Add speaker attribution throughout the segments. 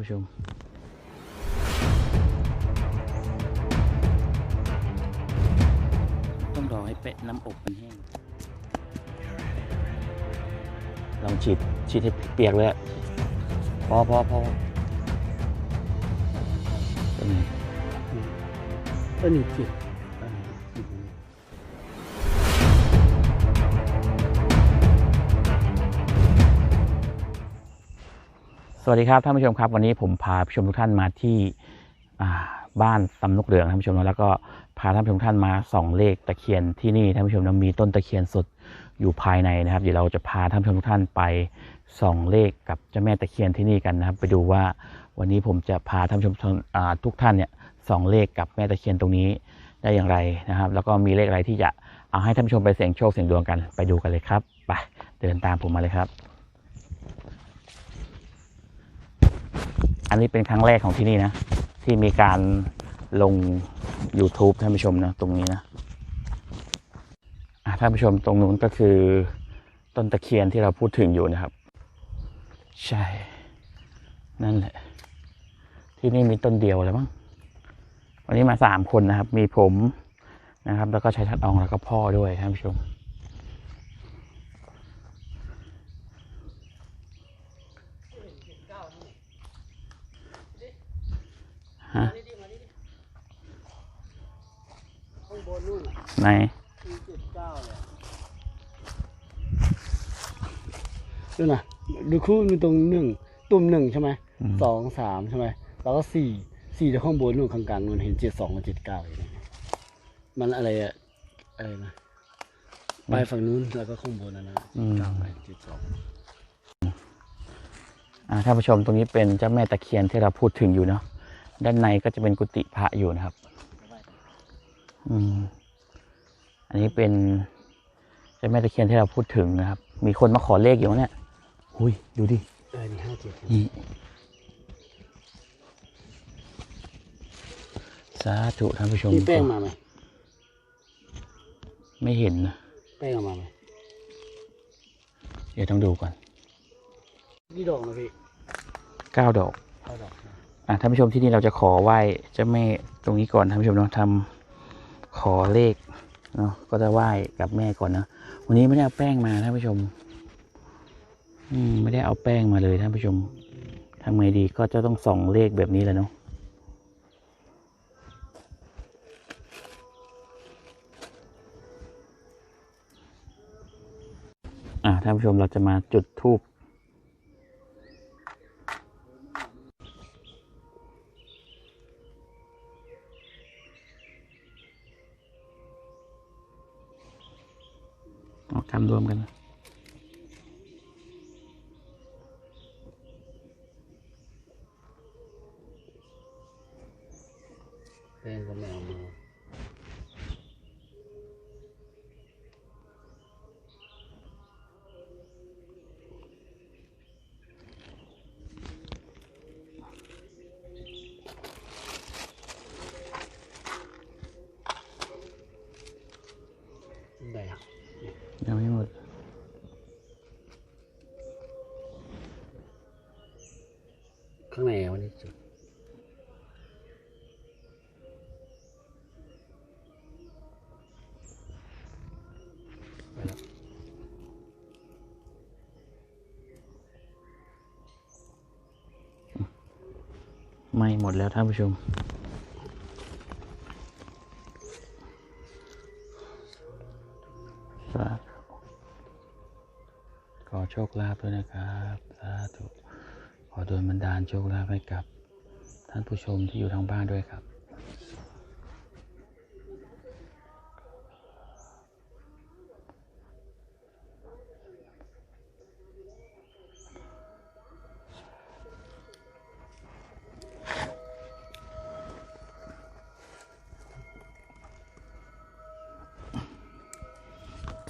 Speaker 1: ผู้ชมต้องรอให้เป็ดน้ำอบมันแห้งลองฉีดฉีดให้เปียกเลยอะพอพอพอเป็นไง
Speaker 2: อันนี้จิต
Speaker 1: วัสดีครับท่านผู้ชมครับ วันนี้ผมพาผู้ชมทุกท่านมาที่บ้านตำนกเหลืองท่านผู้ชมนะแล้วก็พาท่านผู้ชมท่านมาส่องเลขตะเคียนที่นี่ท่านผู้ชมมีต้นตะเคียนสดอยู่ภายในนะครับ เดี๋ยวเราจะพาท่านผู้ชมทุกท่านไปส่องเลขกับเจ้าแม่ตะเคียนที่นี่กันนะครับ ไปดูว่าวันนี้ผมจะพาท่านผู้ชมทุกท่านเนี่ยส่องเลขกับแม่ตะเคียนตรงนี้ได้อย่างไรนะครับ แล้วก็มีเลขอะไรที่จะเอาให้ท่านผู้ชมไปเสี่ยงโชคเสี่ยงดวงกันไปดูกันเลยครับไปเดินตามผมมาเลยครับ นนี้เป็นครั้งแรกของที่นี่นะ ที่มีการลง YouTube ท่านผู้ชมนะ ตรงนี้นะท่านผู้ชมตรงนู้นก็คือต้นตะเคียนที่เราพูดถึงอยู่นะครับ ใช่ นั่นแหละ ที่นี่มีต้นเดียวแล้วมั้งวันนี้มาสามคนนะครับ มีผมนะครับ แล้วก็ชัยทัดอองแล้วก็พ่อด้วยท่านผู้ชม ฮะ
Speaker 2: ข้างบนนู่น
Speaker 1: ไหน
Speaker 2: สี่เจ็ดเก้าเลยดูนะดูคู่มีตรงหนึ่งตุ่มหนึ่งใช่ไหม
Speaker 1: อืม
Speaker 2: สองสามใช่ไหมแล้วก็สี่สี่จะข้างบนนู่นข้างกลางนู่นเห็นเจ็ดสองกับเจ็ดเก้าอย่างเงี้ยมันอะไรอะอะไรนะไปฝั่งนู้นแล้วก็ข้างบนนั่นนะ
Speaker 1: อืม
Speaker 2: เก้าไปเจ็ดสอง
Speaker 1: อ่าท่านผู้ชมตรงนี้เป็นเจ้าแม่ตะเคียนที่เราพูดถึงอยู่เนาะ ด้านในก็จะเป็นกุฏิพระอยู่นะครับ อืม อันนี้เป็นเจ้าแม่ตะเคียนที่เราพูดถึงนะครับ มีคนมาขอเลขอยู่เนี่ยหุยดูดิ
Speaker 2: เออนี่ห้าเจ็ด
Speaker 1: นี่สาธุท่านผู้ชม
Speaker 2: มีแป้งมาไหม
Speaker 1: ไม่เห็นนะ
Speaker 2: แป้งเอามาไหม
Speaker 1: เดี๋ยวต้องดูก่อน
Speaker 2: กี่ดอกนะพี่
Speaker 1: เก้าดอก
Speaker 2: เก้าดอกนะ
Speaker 1: อะท่านผู้ชมที่นี่เราจะขอไหว้เจ้าแม่ตรงนี้ก่อนท่านผู้ชมเนาะทำขอเลขเนาะก็จะไหว้กับแม่ก่อนนะวันนี้ไม่ได้เอาแป้งมาท่านผู้ชม อืมไม่ได้เอาแป้งมาเลยท่านผู้ชมทำไงดีก็จะต้องส่องเลขแบบนี้แหละเนาะอะท่านผู้ชมเราจะมาจุดธูป เอาทำรวมกันนะ
Speaker 2: แป้งก็ไม่เอามา ได้อะ
Speaker 1: ยังไม่หมด
Speaker 2: ข้างในวันนี้จุดไม่
Speaker 1: หมดแล้วท่านผู้ชมขอโชคลาภด้วยนะครับ สาธุ ดนบันดาลโชคลาภให้กับ ท่านผู้ชมที่อยู่ทางบ้านด้วยครับ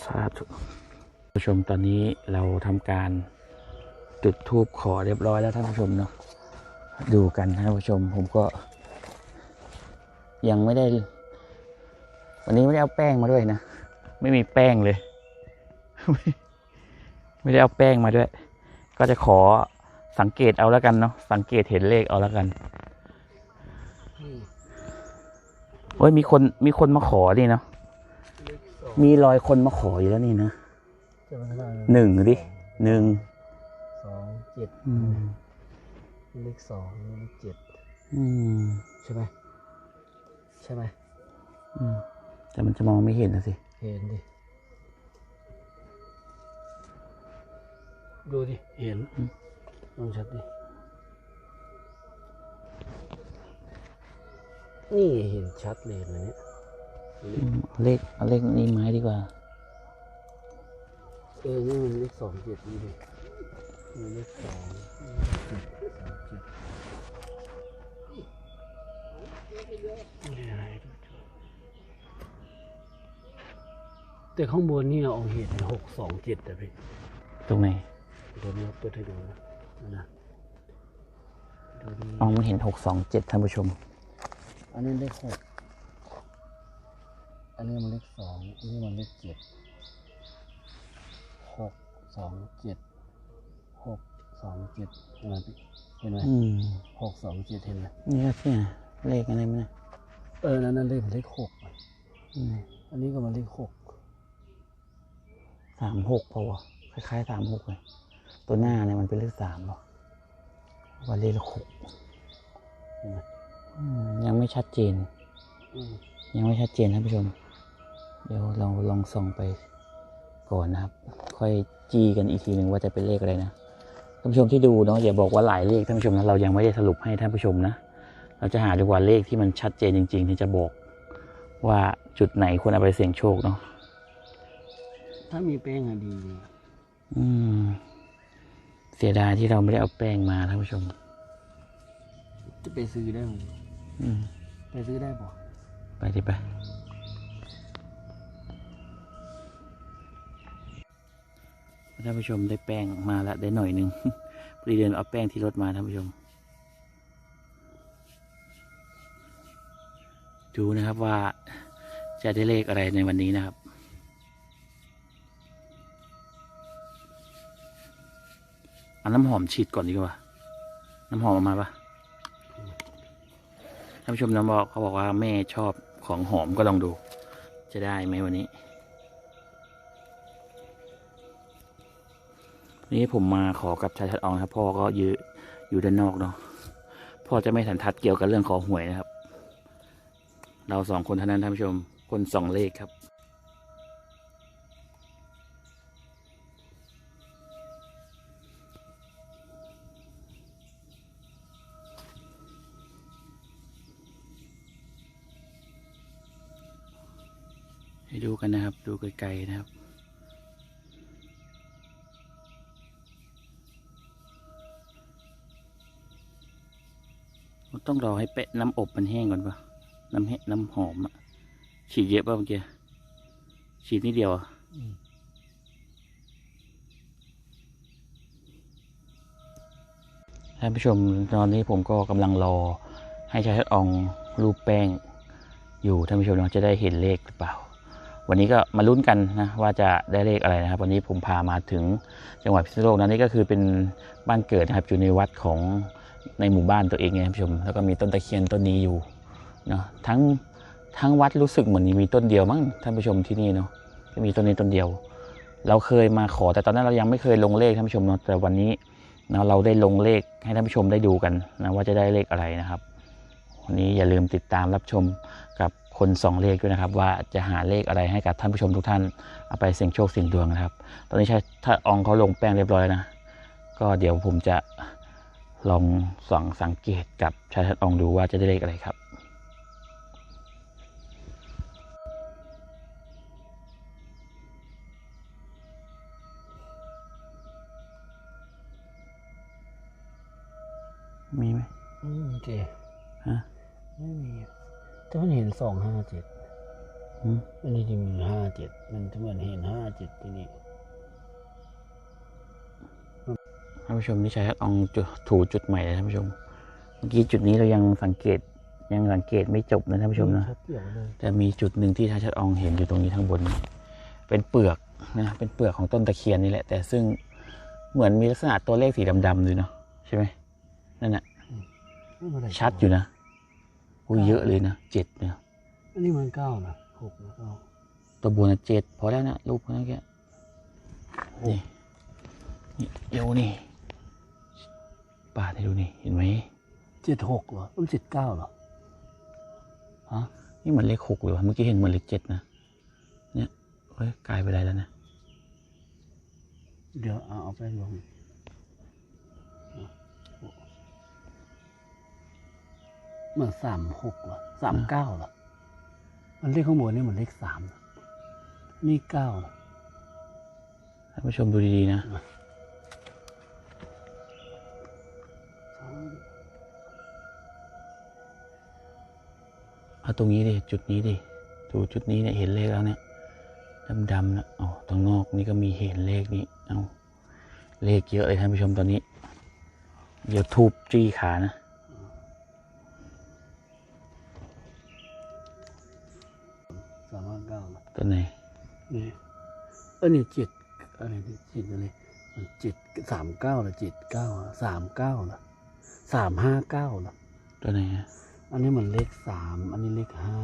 Speaker 1: สาธุผู้ชมตอนนี้เราทำการ จุดทูบขอเรียบร้อยแล้วท่านผู้ชมเนาะดูกันท่านผู้ชม ผมก็ ยังไม่ได้ วันนี้ไม่ได้เอาแป้งมาด้วยนะไม่มีแป้งเลย ไม่ไม่ได้เอาแป้งมาด้วย ก็จะขอสังเกตเอาแล้วกันเนาะสังเกตเห็นเลขเอาแล้วกัน
Speaker 2: นี่
Speaker 1: เฮ้ยมีคนมีคนมาขอนี่เนาะมีรอยคนมาขออยู่แล้วนี่นะหนึ่งดิหนึ่ง
Speaker 2: จ็ด
Speaker 1: อืม
Speaker 2: เลขสองเลขเจ็ด
Speaker 1: อืม
Speaker 2: ใช่ไหมใช่ไหม
Speaker 1: อืมแต่มันจะมองไม่เห็นนะสิ
Speaker 2: เห็นดิ ดูดิ เห็นลองชัดดิ นี่เห็นชัดเลยนะเนี่ย
Speaker 1: อืมเอาเลขเอาเลขนี้ไม้ดีกว่า
Speaker 2: เออนี่มันเลขสองเจ็ดนี่ดิ มีเลขสองเจ็ดสองเจ็ดแต่ข้างบนนี่เอาเห็นหกสองเจ็ดแต่พี่
Speaker 1: ตรงไหน
Speaker 2: เดี๋ยวนี้เปิดให้ดูนะนะนะ
Speaker 1: อ๋อมันเห็นหกสองเจ็ดท่านผู้ชม
Speaker 2: อันนี้เลขหกอันนี้มันเลขสองอันนี้มันเลขเจ็ดหกสองเจ็ด หกสองเจ็ดเห็นไหมพี่เห็นไหม
Speaker 1: อืม
Speaker 2: หกสองเจ็ดเห็นไหม
Speaker 1: นี่ก็เนี่ยเลขอะไรมั้ย
Speaker 2: เออนั่นนั่นเลขมันเลขหกอะ
Speaker 1: อืม
Speaker 2: อันนี้ก็มันเลขหก
Speaker 1: สามหกเปล่าวะคล้ายๆสามหกเลยตัวหน้าเนี่ยมันเป็นเลขสามเปล่าว่าเลขหก
Speaker 2: เห็นไหม
Speaker 1: อืมยังไม่ชัดเจน
Speaker 2: อืม
Speaker 1: ยังไม่ชัดเจนท่านผู้ชม เดี๋ยวเราลองส่องไปก่อนนะครับ ค่อยจี้กันอีกทีหนึ่งว่าจะเป็นเลขอะไรนะ ท่านผู้ชมที่ดูเนาะอย่าบอกว่าหลายเลขท่านผู้ชมนะเรายังไม่ได้สรุปให้ท่านผู้ชมนะ เราจะหาดีกว่าเลขที่มันชัดเจนจริง ๆ ที่จะบอกว่าจุดไหนควรเอาไปเสี่ยงโชคเนาะ
Speaker 2: ถ้ามีแป้งอะดี
Speaker 1: อืม เสียดายที่เราไม่ได้เอาแป้งมาท่านผู้ชม
Speaker 2: จะไปซื้อได้ไหม
Speaker 1: อืม
Speaker 2: ไปซื้อได้ปะ
Speaker 1: ไปดิไป ท่านผู้ชมได้แป้งมาแล้วได้หน่อยหนึ่งพอดีเดินเอาแป้งที่รถมาท่านผู้ชม ดูนะครับว่าจะได้เลขอะไรในวันนี้นะครับเอาน้ำหอมฉีดก่อนดีกว่า น้ำหอมออกมาปะท่านผู้ชมน้ำบอกเขาบอกว่าแม่ชอบของหอมก็ลองดู จะได้ไหมวันนี้ นี่ผมมาขอกับชายชัดอองนครับพ่อก็ยืออยู่ด้านนอกเนาะพ่อจะไม่สันทัดเกี่ยวกับเรื่องขอหวยนะครับ เราสองคนเท่านั้นท่านผู้ชม คนสองเลขครับให้ดูกันนะครับ ดูไกลๆนะครับ ต้องรอให้เป๊ะน้ำอบมันแห้งก่อนปะน้ำแห้งน้ำหอมอะฉีดเยอะป่ะเมื่อกี้ฉีดนิดเดียวอะท่านผู้ชมตอนนี้ผมก็กำลังรอให้ชายชัดอองรูปแป้งอยู่ท่านผู้ชมเนาจะได้เห็นเลขหรือเปล่า วันนี้ก็มาลุ้นกันนะว่าจะได้เลขอะไรนะครับ วันนี้ผมพามาถึงจังหวัดพิษณุโลกนะนี่ก็คือเป็นบ้านเกิดนะครับอยู่ในวัดของ ในหมู่บ้านตัวเองไงท่านผู้ชม แล้วก็มีต้นตะเคียนต้นนี้อยู่เนาะทั้งทั้งวัดรู้สึกเหมือนมีต้นเดียวมั้งท่านผู้ชมที่นี่เนาะจะมีต้นนี้ต้นเดียว เราเคยมาขอแต่ตอนนั้นเรายังไม่เคยลงเลขท่านผู้ชมเนาะแต่วันนี้เนาะเราได้ลงเลขให้ท่านผู้ชมได้ดูกันนะว่าจะได้เลขอะไรนะครับวันนี้อย่าลืมติดตามรับชมกับคนสองเลขด้วยนะครับ ว่าจะหาเลขอะไรให้กับท่านผู้ชมทุกท่านเอาไปเสี่ยงโชคเสี่ยงดวงนะครับ ตอนนี้ใช่ถ้าอองเขาลงแป้งเรียบร้อยนะ ก็เดี๋ยวผมจะ ลองส่องสังเกตกับชายทัดอองดูว่าจะได้เลขอะไรครับมีไหม
Speaker 2: อืมเจ
Speaker 1: ฮะ
Speaker 2: ไม่มีอะแต่มันเห็นสองห้าเจ็ด
Speaker 1: อืม
Speaker 2: อันนี้จริงมีห้าเจ็ดมันเหมือนเห็นห้าเจ็ดที่นี่
Speaker 1: ท่านผู้ชมที่ใช้อองจุดถูจุดใหม่เลยท่านผู้ชม เมื่อกี้จุดนี้เรายังสังเกตยังสังเกตไม่จบนะท่านผู้ชมนะ
Speaker 2: ชัดเกี่ยวเลย
Speaker 1: แต่มีจุดหนึ่งที่ท่านชัดอองเห็นอยู่ตรงนี้ข้างบน เป็นเปลือกนะเป็นเปลือกของต้นตะเคียนนี่แหละ แต่ซึ่งเหมือนมีลักษณะตัวเลขสีดำๆด้วยเนาะใช่ไหมนั่นน่ะ
Speaker 2: ไม่เป็นไร
Speaker 1: ชัดอยู่นะอุ้ยเยอะเลยนะเจ็ดเนี่ย
Speaker 2: อันนี้มันเก้านะหกนะเก้า
Speaker 1: ตัวบนนะเจ็ดพอแล้วนะรูปนั้นแกนี่นี่เร็วนี่ ปาดให้ดูนี่เห็นไหม
Speaker 2: เจ็ดหกเหรอมันเจ็ดเก้าเหรอ
Speaker 1: ฮะนี่เหมือนเลขหกเลยวะเมื่อกี้เห็นเหมือนเลขเจ็ดนะเนี่ยเฮ้ยกลายไปอะไรแล้วนะ
Speaker 2: เดี๋ยวเอาเอาไปลงเหมือนสามหกเหรอสามเก้าเหรอมันเลขข้างบนนี่เหมือนเลขสามนะนี่เก้าเหรอ
Speaker 1: ท่านผู้ชมดูดีๆนะ เอาตรงนี้ดิจุดนี้ดิดูจุดนี้เนี่ยเห็นเลขแล้วเนี่ยดำๆนะอ๋อตรงนอกนี่ก็มีเห็นเลขนี้เอาเลขเยอะเลยท่านผู้ชมตอนนี้ เดี๋ยวทูบจี้ขานะ
Speaker 2: สามห้าเก้าเหรอ
Speaker 1: ตัวไหน
Speaker 2: นี่เออนี่เจ็ดอะไรนี่เจ็ดอะไรมันเจ็ดสามเก้าเหรอเจ็ดเก้าสามเก้าเหรอสามห้าเก้าเหรอ
Speaker 1: ตัวไหนฮะ
Speaker 2: อันนี้มันเลขสาม อันนี้เลขห้า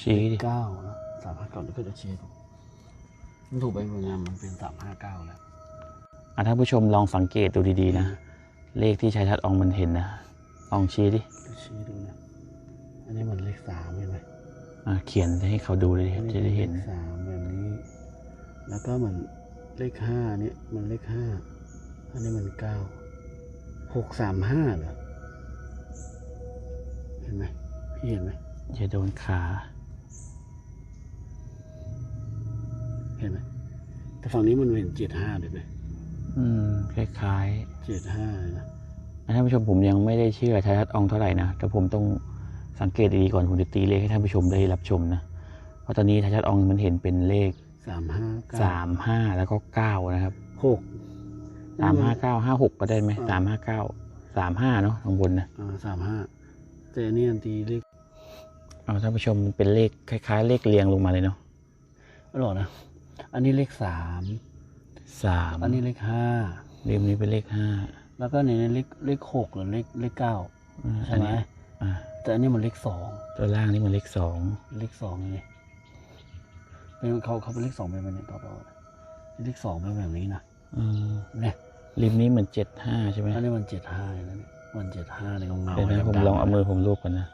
Speaker 1: ชี้ดิ
Speaker 2: เก้านะสามห้าเก้านี่ก็จะชี้ถูกมันถูกไปเหมือนกันมันเป็นสามห้าเก้าแล้ว
Speaker 1: อะท่านผู้ชมลองสังเกตดูดีๆนะ เลขที่ชายทัดอองมันเห็นนะลองชี้ดิ
Speaker 2: ก็ชี้ดูนะ อันนี้มันเลขสามเห็นไหม
Speaker 1: อะเขียนให้เขาดูเลย
Speaker 2: อันนี้
Speaker 1: จะได้เห็น
Speaker 2: ลขสามแบบนี้ แล้วก็เหมือนเลขห้าเนี่ยมันเลขห้า อันนี้มันเก้า หกสามห้าเหรอเห็นไหมพี่เห็นไหม
Speaker 1: อย่าโดนขา
Speaker 2: เห็นไหมแต่ฝั่งนี้มันเป็นเจ็ดห้าเลยไหม
Speaker 1: อืม คล้าย
Speaker 2: เจ็ดห้านะ
Speaker 1: ๆท่านผู้ชมผมยังไม่ได้เชื่อชายทัดอองเท่าไหร่นะ แต่ผมต้องสังเกตดีๆก่อนผมจะตีเลขให้ท่านผู้ชมได้รับชมนะ เพราะตอนนี้ชายทัดอองมันเห็นเป็นเลข
Speaker 2: สามห้าเก้า
Speaker 1: สามห้าแล้วก็เก้านะครับ
Speaker 2: หก
Speaker 1: สามห้าเก้าห้าหกก็ได้ไหมสามห้าเก้าสามห้าเนาะข้างบนนะ
Speaker 2: อ่าสามห้า แต่อันนี่อันตีเลข
Speaker 1: เอาท่านผู้ชมมันเป็นเลขคล้ายๆ เลขเรียงลงมาเลยเนาะ
Speaker 2: อร่อยนะ อันนี้เลขสาม
Speaker 1: สาม
Speaker 2: อันนี้เลขห้า
Speaker 1: เรียมนี้เป็นเลขห้า
Speaker 2: แล้วก็ในนี้เลขเลขหกหรือเลขเลขเก้า
Speaker 1: อ่า
Speaker 2: ใช่ไหม
Speaker 1: อันนี้อ่า
Speaker 2: แต่อันนี้มันเลขสอง
Speaker 1: ตัวล่างนี่มันเลขสอง
Speaker 2: เลขสองไงเป็นเขาเขาเป็นเลขสองเป็นแบบนี้ต่อต่อเลขสองเป็นแบบนี้นะ
Speaker 1: อืม
Speaker 2: เนี่ย
Speaker 1: ริมนี้เหมือนเจ็ดห้าใช่ไหม
Speaker 2: อันนี้มันเจ็ดห้านะเนี่ย มันเจ็ดห้าในเงาเงา
Speaker 1: เดี๋ยวนะผม
Speaker 2: ดำๆ
Speaker 1: ลองเอามือผมลูบก่อนนะ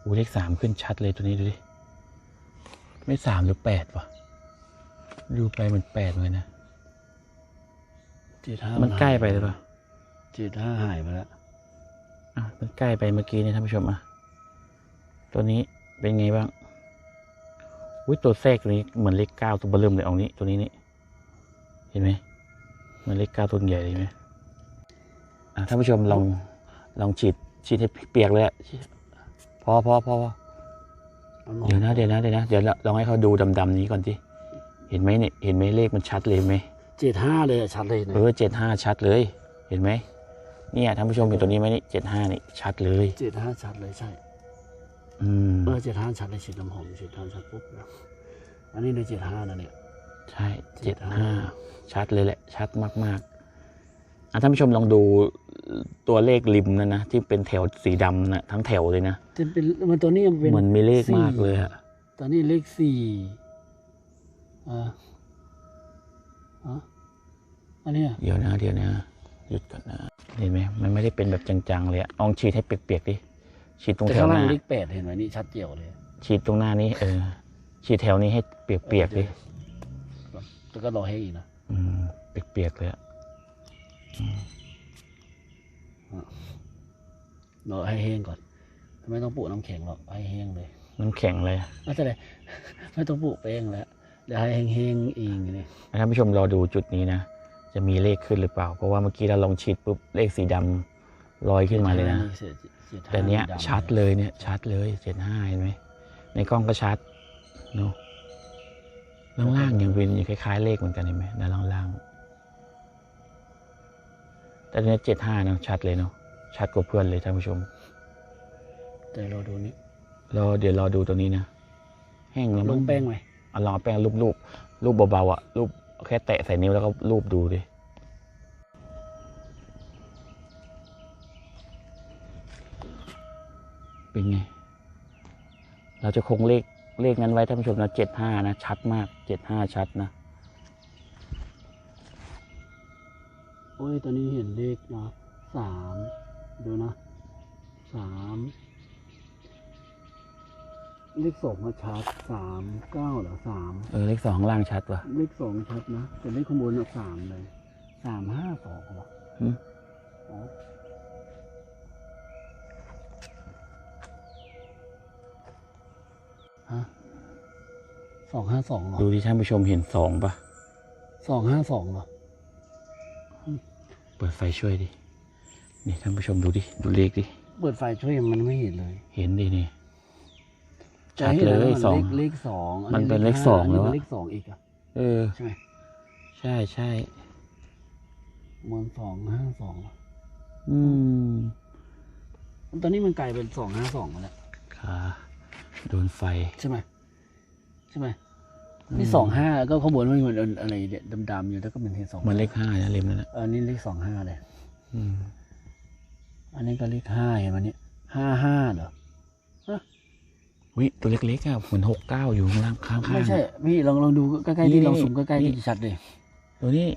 Speaker 1: โอ้เลขสามขึ้นชัดเลยตัวนี้ดูดิ ไม่สามหรือแปดวะดูไปมันแปดเลยนะ
Speaker 2: เจ็ดห้า
Speaker 1: มันใกล้ไปหรือเปล่า
Speaker 2: เจ็ดห้าหายไปแล้ว
Speaker 1: อะมันใกล้ไปเมื่อกี้เนี่ยท่านผู้ชมอะ ตัวนี้เป็นไงบ้าง อุ้ยตัวแทรกตัวนี้เหมือนเลขเก้าตัวเบอร์เริ่มเลยเอานี้ตัวนี้นี่เห็นไหมเหมือนเลขเก้าตัวใหญ่เลยไหมอะท่านผู้ชมลองลองฉีดฉีดให้เปียกเลยอะพอพอพอพอ
Speaker 2: อาหน่อย
Speaker 1: เดี๋ยวนะเดี๋ยวนะเดี๋ยวนะเดี๋ยวลองให้เขาดูดำๆนี้ก่อนสิเห็นไหมเนี่ยเห็นไหมเลขมันชัดเลยเห็นไหม
Speaker 2: เจ็ดห้าเลยอะชัดเลยนะ
Speaker 1: เออเจ็ดห้าชัดเลย เห็นไหมเนี่ยท่านผู้ชมเห็นตัวนี้ไหมนี่เจ็ดห้านี่ชัดเลย
Speaker 2: เจ็ดห้าชัดเลยใช่
Speaker 1: อืม
Speaker 2: เออเจ็ดห้าชัดเลยฉีดน้ำหอมฉีดน้ำชัดปุ๊บนะอันนี้ในเจ็ดห้านะเนี่ย
Speaker 1: ใช่เจ็ด
Speaker 2: 75
Speaker 1: ห้าชัดเลยแหละ ชัดมากๆอะท่านผู้ชมลองดูตัวเลขริมนั่นนะที่เป็นแถวสีดำนะทั้งแถวเลยนะ
Speaker 2: จะเป็นมันตัวนี้มันเป็น
Speaker 1: เหมือนมีเลข
Speaker 2: สี่
Speaker 1: มากเลยอะ
Speaker 2: ตอนนี้เลขสี่อ่าอะอันเนี้ย
Speaker 1: เดี๋ยวนะ เดี๋ยวนะ หยุดก่อนนะ เห็นไหมมันไม่ได้เป็นแบบจังๆเลยอะลองฉีดให้เปียกๆดิ ฉีดตรง
Speaker 2: แต่
Speaker 1: แถว
Speaker 2: ข้าง
Speaker 1: ห
Speaker 2: ล่าง
Speaker 1: น้า
Speaker 2: เลขแปดเห็นไหมนี่ชัดเจียวเลย
Speaker 1: ฉีดตรงหน้านี้ เออ ฉีดแถวนี้ให้เปียกๆดิ
Speaker 2: แล้วก็รอให้อีกนะ
Speaker 1: อืมเปียกๆเลยอะ
Speaker 2: รอให้แห้งก่อน ไม่ต้องปุน้ำแข็งหรอกให้แห้งเลย
Speaker 1: น้ำแข็งเลย
Speaker 2: ไม่ใช่เลยไม่ต้องปุแป้งแล้วเดี๋ยวให้แห้งๆเองนี่
Speaker 1: ท่านผู้ชมรอดูจุดนี้นะ จะมีเลขขึ้นหรือเปล่า เพราะว่าเมื่อกี้เราลองฉีดปุ๊บเลขสีดำลอยขึ้นมาเลยนะ
Speaker 2: เสียเสีย
Speaker 1: แต่เนี้ย
Speaker 2: ดำ
Speaker 1: ชัดเลยเนี่ยชัดเลยเจ็ดห้าเห็นไหมในกล้องก็ชัดเนาะล่างล่างๆยังเป็นอยู่คล้ายๆเลขเหมือนกันเห็นไหมด้านล่างล่างๆแต่เนี้ยเจ็ดห้านะชัดเลยเนาะชัดกว่าเพื่อนเลยท่านผู้ชม
Speaker 2: แต่เราดูนี้
Speaker 1: รอเดี๋ยวรอดูตัวนี้นะแห้งแล้ว
Speaker 2: ล
Speaker 1: มั้
Speaker 2: งแป้งไหม
Speaker 1: เอาลองเอาแป้งรูปรูปรูปเบาๆอะรูปแค่แตะใส่นิ้วแล้วก็รูปดูดิ เป็นไง เราจะคงเลขเลขนั้นไว้ท่านผู้ชมนะเจ็ดห้านะ ชัดมากเจ็ดห้าชัดนะ
Speaker 2: โอ้ย ตอนนี้เห็นเลขนะสามดูนะสามเลขสองมาชัดสามเก้าเหรอสาม
Speaker 1: เออเลขสองข้างล่างชัดว่ะ
Speaker 2: เลขสองชัดนะแต่เลขข้างบนอะสามเลยสามห้าสองเห สองห้าสองเหรอ
Speaker 1: ดูที่ท่านผู้ชมเห็นสองปะ
Speaker 2: สองห้าสองเหรอ
Speaker 1: เปิดไฟช่วยดิ นี่ท่านผู้ชมดูดิ ดูเลขดิ
Speaker 2: เปิดไฟช่วยมันไม่เห็นเลย
Speaker 1: เห็นดินี่ชั
Speaker 2: จะ
Speaker 1: ด
Speaker 2: ให้
Speaker 1: เลย
Speaker 2: แล้วมัน
Speaker 1: สอง
Speaker 2: เลขเลขสองอั
Speaker 1: มันเป็นเลข
Speaker 2: ห้า
Speaker 1: สอง
Speaker 2: นนี้
Speaker 1: แล้วอะ
Speaker 2: เป็นเลขสองอีกอะ
Speaker 1: เออ
Speaker 2: ใช่ไหม
Speaker 1: ใช่ใช่
Speaker 2: เหมือนสองห้าสอง
Speaker 1: อืม
Speaker 2: ตอนนี้มันกลายเป็นสองห้าสองแล้ว
Speaker 1: ขาโดนไฟ
Speaker 2: ใช่ไหมใช่ไหม นี่สองห้าก็ข้างบนมันเหมือนอะไรเนี่ยดำๆอยู่แล้วก็เป็นเห็นสอง
Speaker 1: เหมันเลขห้านะเล่มนั้นนะ
Speaker 2: อันนี้เลขสองห้าเลย
Speaker 1: อืม
Speaker 2: อันนี้ก็เลขห้าเห็นไหมเนี่ยห้าห้าเหรอ
Speaker 1: วิตัวเล็กๆอะเหมือนหกเก้าอยู่ข้างล่างข้างๆ
Speaker 2: ไม่ใช่พี่ลองลองดูใกล้ๆ
Speaker 1: นี่
Speaker 2: ที่ลอง
Speaker 1: นี่
Speaker 2: ซูมใกล้ๆ
Speaker 1: นี่
Speaker 2: ที่ชัดเลย
Speaker 1: ตัวนี้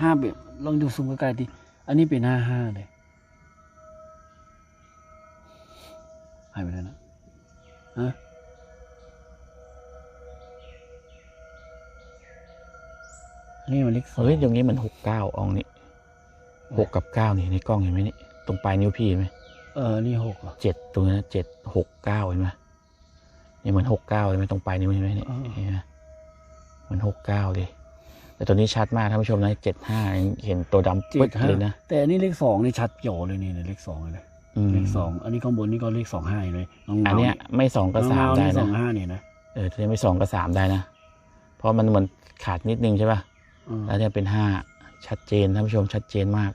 Speaker 2: ห้าแบบลองดูซูมใกล้ๆที่อันนี้เป็นห้าห้าเลยหายไปแล้วนะฮะ นนี้มันเลขสอง
Speaker 1: เฮ้ยตรงนี้เหมือนหกเก้าอองนี่หกกับเก้านี่ในกล้องเห็นไหมนี่ตรงปลายนิ้วพี่เห็นไหม
Speaker 2: เออนี่หกเหรอ
Speaker 1: เจ็ดตรงนั้นเจ็ดหกเก้าเห็นไหมนี่เหมือนหกเก้าเห็นไหมตรงปลายนิ้วเห็นไหมนี่เห็นไหมเหมือนหกเก้าเลยแต่ตัวนี้ชัดมากท่านผู้ชมนะเจ็ดห้าเห็นตัวดำ
Speaker 2: เจ็
Speaker 1: ปึ๊
Speaker 2: ด
Speaker 1: ด
Speaker 2: ห้า
Speaker 1: เลยนะ
Speaker 2: แต่อันนี้เลขสองนี่ชัดโยเลยนี่เลขสองเลย
Speaker 1: อืม
Speaker 2: เลขสองอันนี้ข้างบนนี่ก็เลขสองห้าเลยน้อง
Speaker 1: อันเนี้ยไม่สองก็สาม
Speaker 2: น้อง
Speaker 1: ได้
Speaker 2: นี่ส
Speaker 1: นะ
Speaker 2: องห้านี่นะ
Speaker 1: เออถ้าไม่สองก็สามได้นะเพราะมันเหมือนขาดนิดนึงใช่ป่ะ
Speaker 2: อืม
Speaker 1: แล้วเนี่ยเป็นห้าชัดเจนท่านผู้ชมชัดเจนมาก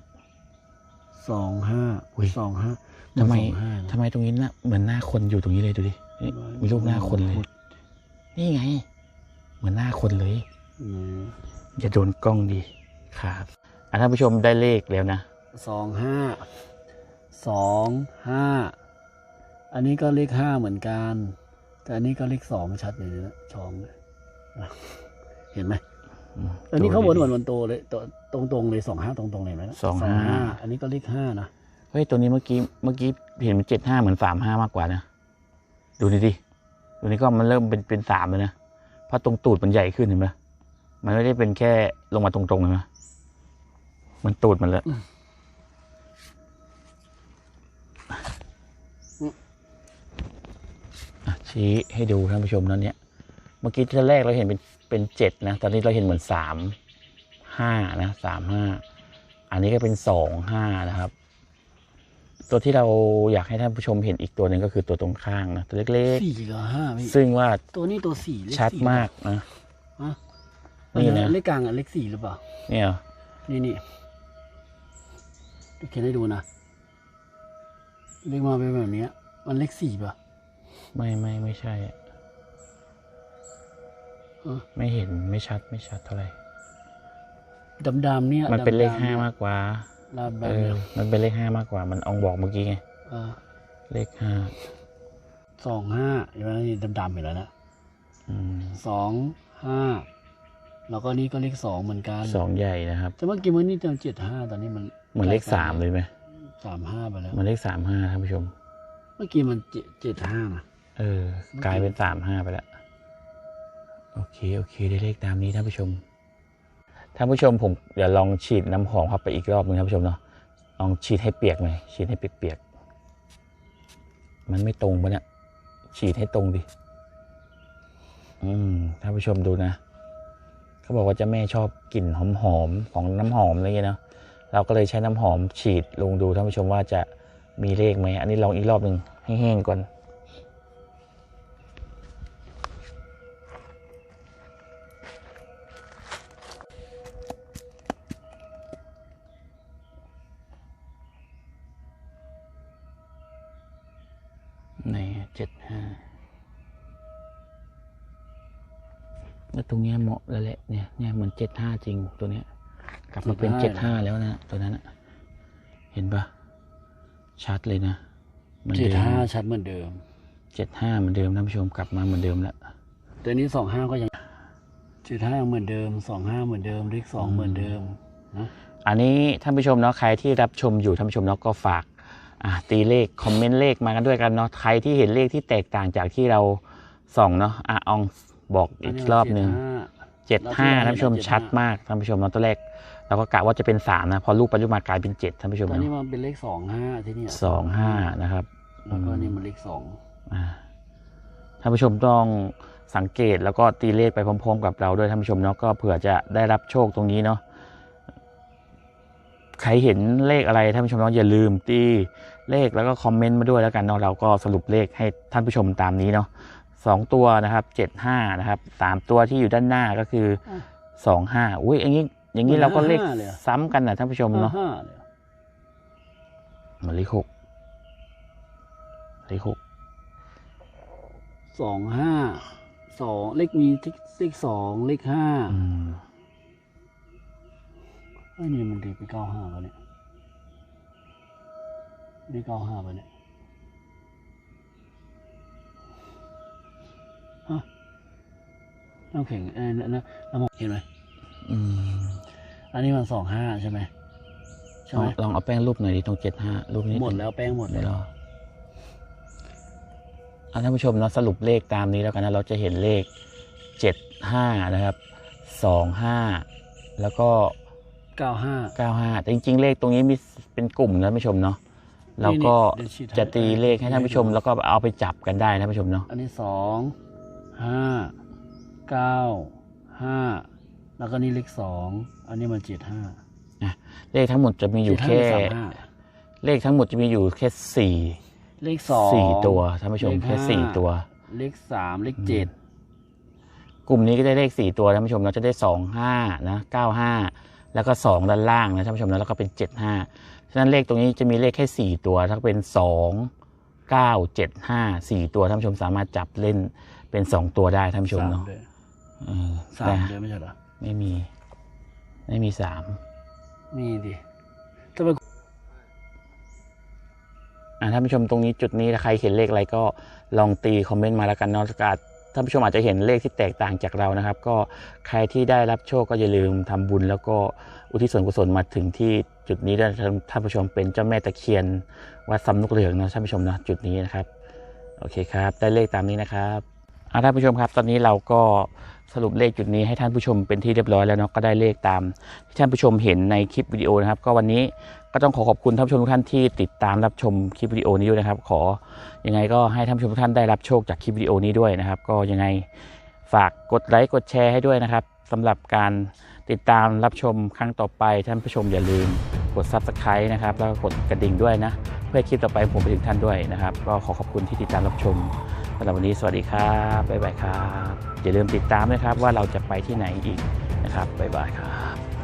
Speaker 2: สองห้า
Speaker 1: อุ๊ย
Speaker 2: สองห้า
Speaker 1: ทำไม
Speaker 2: สองห้านะ
Speaker 1: ทำไมตรงนี้นะเหมือนหน้าคนอยู่ตรงนี้เลยดูดินี่มีรูปหน้าคนเลย นี่ไง เหมือนหน้าคนเลย
Speaker 2: อืม
Speaker 1: อย่าโดนกล้องดีครับอะท่านผู้ชมได้เลขแล้วนะ
Speaker 2: สองห้าสองห้าอันนี้ก็เลขห้าเหมือนกัน แต่อันนี้ก็เลขสองชัดเลยนะชองเลยอะเห็นไหม
Speaker 1: อืม
Speaker 2: อันนี้ข้างบน
Speaker 1: ดู
Speaker 2: เหมื
Speaker 1: ดิ
Speaker 2: อนมันโตเลยตรงตรงๆเลยสองห้าตรงตรงๆเลยไหมนะ
Speaker 1: สองห้า
Speaker 2: อันนี้ก็เลขห้านะ
Speaker 1: เฮ้ยตัวนี้เมื่อกี้เมื่อกี้เห็นมันเจ็ดห้าเหมือนสามห้ามากกว่านะดูดิดิดูนี่ก็มันเริ่มเป็นเป็นสามเลยนะเพราะตรงตูดมันใหญ่ขึ้นเห็นไหมมันไม่ได้เป็นแค่ลงมาตรงๆเลยนะมันตูดมันแล้วอะชี้ให้ดูท่านผู้ชมนะเนี่ย เมื่อกี้ที่แรกเราเห็นเป็น เป็นเจ็ดนะ ตอนนี้เราเห็นเหมือนสามห้านะสามห้าอันนี้ก็เป็นสองห้านะครับ ตัวที่เราอยากให้ท่านผู้ชมเห็นอีกตัวหนึ่งก็คือตัวตรงข้างนะตัวเล็ก
Speaker 2: สี่กับห้าพี่
Speaker 1: ๆซึ่งว่า
Speaker 2: ตัวนี้ตัวสี่เลข
Speaker 1: ชัด
Speaker 2: สี่
Speaker 1: มากนะ
Speaker 2: ฮะ
Speaker 1: นี่นะ
Speaker 2: เลขกลางอะเลขสี่หรือเปล่า
Speaker 1: เนี่ย
Speaker 2: นี่นี่เขียนให้ดูนะเลขมาเป็นแบบเนี้ย มันเลขสี่ป่ะ
Speaker 1: ไม่ไม่ไม่ใช่
Speaker 2: เออ
Speaker 1: ไม่เห็นไม่ชัดไม่ชัดเท่าไหร่
Speaker 2: ดำๆเนี่ย
Speaker 1: มันเป็นเลข
Speaker 2: ดำๆ
Speaker 1: ห้า
Speaker 2: นี่ย
Speaker 1: มากกว่า
Speaker 2: ดำๆ
Speaker 1: เอ
Speaker 2: เนี่
Speaker 1: อยมันเป็นเลขห้ามากกว่า มันอองบอกเมื่อกี้ไง
Speaker 2: เออ
Speaker 1: เลขห้า
Speaker 2: สองห้าเห็นไหมนี่ดำๆเห็นแล้วนะ
Speaker 1: อืม
Speaker 2: สองห้าแล้วก็นี่ก็เลขสองเหมือนกัน
Speaker 1: สองใหญ่นะครับ
Speaker 2: แต่เมื่อกี้มันนี่เต็มเจ็ดห้าตอนนี้มัน
Speaker 1: เหมือนเลขสามเลยไหม
Speaker 2: สามห้าไปแล้ว
Speaker 1: เหมือนเลขสามห้าท่านผู้ชม
Speaker 2: เมื่อกี้มันเจ็ดเจ็ดห้านะ
Speaker 1: เออ กลายเป็นสามห้าไปแล้ว โอเค โอเค ได้เลขตามนี้ท่านผู้ชม ท่านผู้ชมผมเดี๋ยวลองฉีดน้ำหอมเข้าไปอีกรอบหนึงท่านผู้ชมเนาะ ลองฉีดให้เปียกหน่อย ฉีดให้เปียกๆ มันไม่ตรงปะเนี่ย ฉีดให้ตรงดิ อืม ท่านผู้ชมดูนะ เขาบอกว่าเจะแม่ชอบกลิ่นหอมๆ ของน้ำหอมอะไรเงี้ยเนาะ เราก็เลยใช้น้ำหอมฉีดลงดูท่านผู้ชมว่าจะมีเลขไหม อันนี้ลองอีกรอบหนึ่งให้แห้งก่อน ตรงเนี้ยเหมาะแล้วแหละเนี่ยเนี่ยเหมือนเจ็ดห้าจริงตัวเนี้ย กลับมาเป็นเจ็ดห้าแล้วนะตัวนั้นอะเห็นปะชัดเลยนะหมือน
Speaker 2: เจ็ด
Speaker 1: ดิม
Speaker 2: ห้าชัดเหมือนเดิม
Speaker 1: เจ็ดห้าเหมือนเดิมท่านผู้ชมกลับมาเหมือนเดิมแล้ว
Speaker 2: แต่นี้สองห้าก็ยังเจ็ดห้ายังเหมือนเดิมสองห้าเหมือนเดิมเลขสองเหมือนเดิมนะ
Speaker 1: อันนี้ท่านผู้ชมเนาะใครที่รับชมอยู่ท่านผู้ชมเนาะก็ฝากอ่าตีเลขคอมเมนต์เลขมากันด้วยกันเนาะใครที่เห็นเลขที่แตกต่างจากที่เราส่องเนาะอะออง บอกอีกรอบหนึ่ง
Speaker 2: 75
Speaker 1: เจ็ดห้า
Speaker 2: เราที่เรา
Speaker 1: ท่านผู้ชม
Speaker 2: เห็น75
Speaker 1: ชัดมากท่านผู้ชมเนาะตัวแรกเราก็กะว่าจะเป็นสามนะ พอลูกปัจจุบันกลายเป็นเจ็ดท่านผู้ชม
Speaker 2: ตอนนี้
Speaker 1: เนาะ
Speaker 2: มันเป็นเลขสองห้าที่นี่
Speaker 1: สองห้านะครับ
Speaker 2: แล้วก็นี่มันเลขสอง
Speaker 1: อ่าท่านผู้ชมต้องสังเกตแล้วก็ตีเลขไปพร้อม ๆ กับเราด้วยท่านผู้ชมเนาะก็เผื่อจะได้รับโชคตรงนี้เนาะใครเห็นเลขอะไรท่านผู้ชมเนาะอย่าลืมตีเลขแล้วก็คอมเมนต์มาด้วยแล้วกันเนาะเราก็สรุปเลขให้ท่านผู้ชมตามนี้เนาะ สองตัวนะครับเจ็ดห้านะครับสามตัวที่อยู่ด้านหน้าก็คือสองห้าอุ้ยอย่างนี้ อย่างนี้เราก็เลขซ้ำกันนะท่านผู้ชมเนาะ
Speaker 2: ห้าเลย
Speaker 1: เหมือนเลขหกเลขหก
Speaker 2: สองห้าสองเลขมีเลขสองเลขห้า
Speaker 1: อืม
Speaker 2: ไอ้ยนี่มันดีไปเก้าห้าป่ะเนี่ยนี่เก้าห้าป่ะเนี่ย น้ำแข็งเอ้ยนะน้ำมองเห็นไหม
Speaker 1: อืม
Speaker 2: อันนี้มันสองห้าใช่ไหมใช่
Speaker 1: ลอ
Speaker 2: ไห
Speaker 1: ง
Speaker 2: ม
Speaker 1: ลองเอาแป้งรูปหน่อยดิตรงเจ็ดห้ารูปนี้
Speaker 2: หมดแล้วแป้งหมด
Speaker 1: ไม่
Speaker 2: แล้ว
Speaker 1: รออะท่านผู้ชมเราสรุปเลขตามนี้แล้วกันนะเราจะเห็นเลขเจ็ดห้านะครับสองห้าแล้วก็
Speaker 2: เก้าห้า
Speaker 1: เก้าห้าแต่จริง ๆ เลขตรงนี้มีเป็นกลุ่มนะท่านผู้ชมเนาะเราก็
Speaker 2: เดี๋ยวฉีดให้
Speaker 1: จะตีเลขให้ท่านผู้ชมแล้วก็เอาไปจับกันได้นะท่านผู้ชมเนาะ
Speaker 2: อันนี้สองห้า เก้าห้าแล้วก็นี่เลขสองอันนี้มันเจ็ดห้า
Speaker 1: เลขทั้งหมดจะมีอยู่แค่
Speaker 2: สามห้า
Speaker 1: เลขทั้งหมดจะมีอยู่แค่สี่
Speaker 2: เลขสอง
Speaker 1: สี่ตัวท่านผู้ชม
Speaker 2: เลข
Speaker 1: แค่
Speaker 2: ห้า
Speaker 1: สี่ตัว
Speaker 2: เลขสามเลขเจ็ด
Speaker 1: กลุ่มนี้ก็ได้เลขสี่ตัวท่านผู้ชมเราจะได้สองห้านะเก้าห้าแล้วก็สองด้านล่างนะท่านผู้ชมนะแล้วก็เป็นเจ็ดห้าฉะนั้นเลขตรงนี้จะมีเลขแค่สี่ตัวถ้าเป็นสองเก้าเจ็ดห้าสี่ตัวท่านผู้ชมสามารถจับเล่นเป็นสองตัวได้ท่านผู้ชม
Speaker 2: สาม
Speaker 1: เนาะ
Speaker 2: ด้วย
Speaker 1: เออ
Speaker 2: สาม
Speaker 1: นะ
Speaker 2: ด้วยไม่ใช่เหรอ
Speaker 1: ไม่มี ไม่มีสาม
Speaker 2: มีดิถ้าเป็น
Speaker 1: อะท่านผู้ชมตรงนี้จุดนี้ถ้าใครเห็นเลขอะไรก็ลองตีคอมเมนต์มาแล้วกันเนาะอาจท่านผู้ชมอาจจะเห็นเลขที่แตกต่างจากเรานะครับ ก็ใครที่ได้รับโชคก็อย่าลืมทำบุญ แล้วก็อุทิศส่วนกุศลมาถึงที่จุดนี้ด้วยท่านท่านผู้ชมเป็นเจ้าแม่ตะเคียนวัดสำนุกเหลืองนะท่านผู้ชมนะจุดนี้นะครับ โอเคครับ ได้เลขตามนี้นะครับอะท่านผู้ชมครับ ตอนนี้เราก็ สรุปเลขจุดนี้ให้ท่านผู้ชมเป็นที่เรียบร้อยแล้วเนาะก็ได้เลขตาม ที่ท่านผู้ชมเห็นในคลิปวิดีโอนะครับ ก็วันนี้ก็ต้องขอขอบคุณท่านผู้ชมทุกท่านที่ติดตามรับชมคลิปวิดีโอนี้ด้วยนะครับ ขอยังไงก็ให้ท่านผู้ชมทุกท่านได้รับโชคจากคลิปวิดีโอนี้ด้วยนะครับ ก็ยังไงฝากกดไลค์กดแชร์ให้ด้วยนะครับสำหรับการติดตามรับชมครั้งต่อไปท่านผู้ชมอย่าลืมกด Subscribe นะครับ แล้วก็กดกระดิ่งด้วยนะ เพื่อคลิปต่อไปผมไปถึงท่านด้วยนะครับ ก็ขอขอบคุณที่ติดตามรับชม สำหรับวันนี้สวัสดีครับ บ๊ายบายครับ อย่าลืมติดตามนะครับว่าเราจะไปที่ไหนอีกนะครับ บ๊ายบายครับ